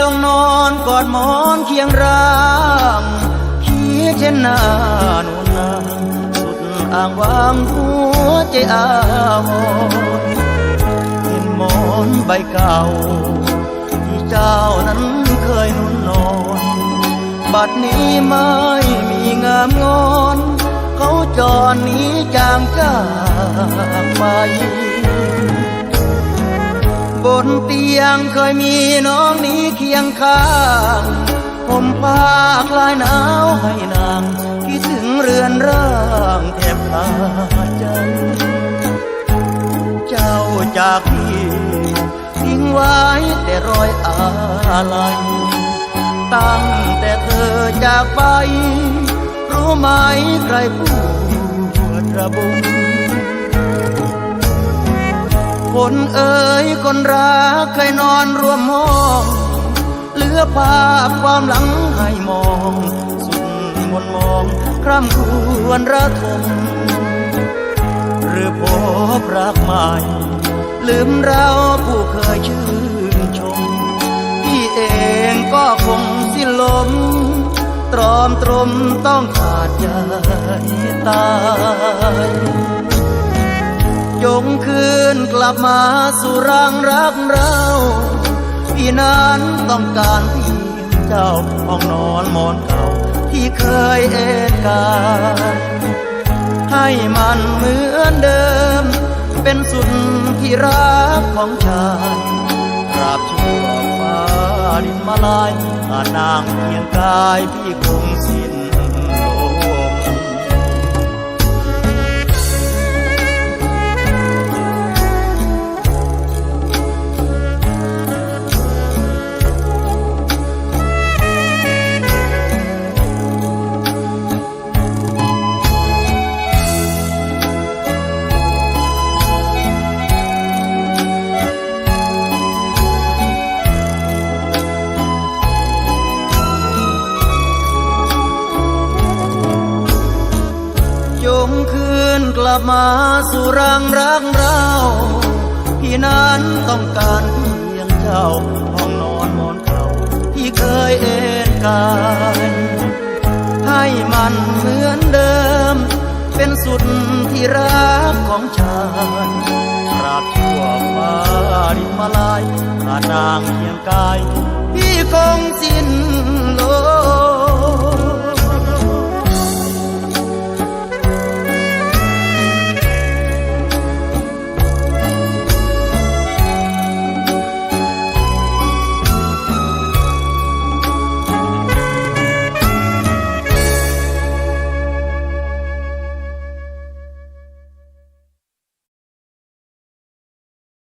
ลงนอนกอดหมอนเคียงร่างคิดเช่นนานุนนาสุดอ่างวางหัวใจอาวรณ์เห็นหมอนใบเก่า ที่เจ้านั้นเคยนุ่นนอน บัดนี้ไม่มีงามงอน เขาจรหนี้จางจากไป บนเตียงเคยมีน้องนี้เคียงข้างผมผ้าคลายหนาวให้นางคิดถึงเรือนร่างแทบขาดใจเจ้าจากพี่ทิ้งไว้แต่รอยอาลัยตั้งแต่เธอจากไป รู้ไหมใครปวดระบุม คนเอ๋ยคนรักเคยนอนร่วมห้องเหลือภาพความหลังให้มอง สุดมนมองคร่ำควรระทมหรือพบรักใหม่ลืมเราผู้เคยชื่นชม พี่เองก็คงสิ้นลม ตรอมตรมต้องขาดใจตาย งคืนกลับมาสู่รังรักเราพี่นั้นต้องการพียงเจ้าห้องนอนหมอนเก่าที่เคยเอนกายให้มันเหมือนเดิม เป็นสุดที่รักของชายตราบชั่วฟ้าดินมาลายอานางเพียงกายพี่คงสิ้น กลับมาสู่รังรักเราพี่นั้นต้องการเพียงเจ้าห้องนอนมอนเก่าที่เคยเอ็นกายให้มันเหมือนเดิม เป็นสุดที่รักของชายตราบชั่วฟ้าดินมาลายขาดนางเพียงกายพี่คงสิ้นโลม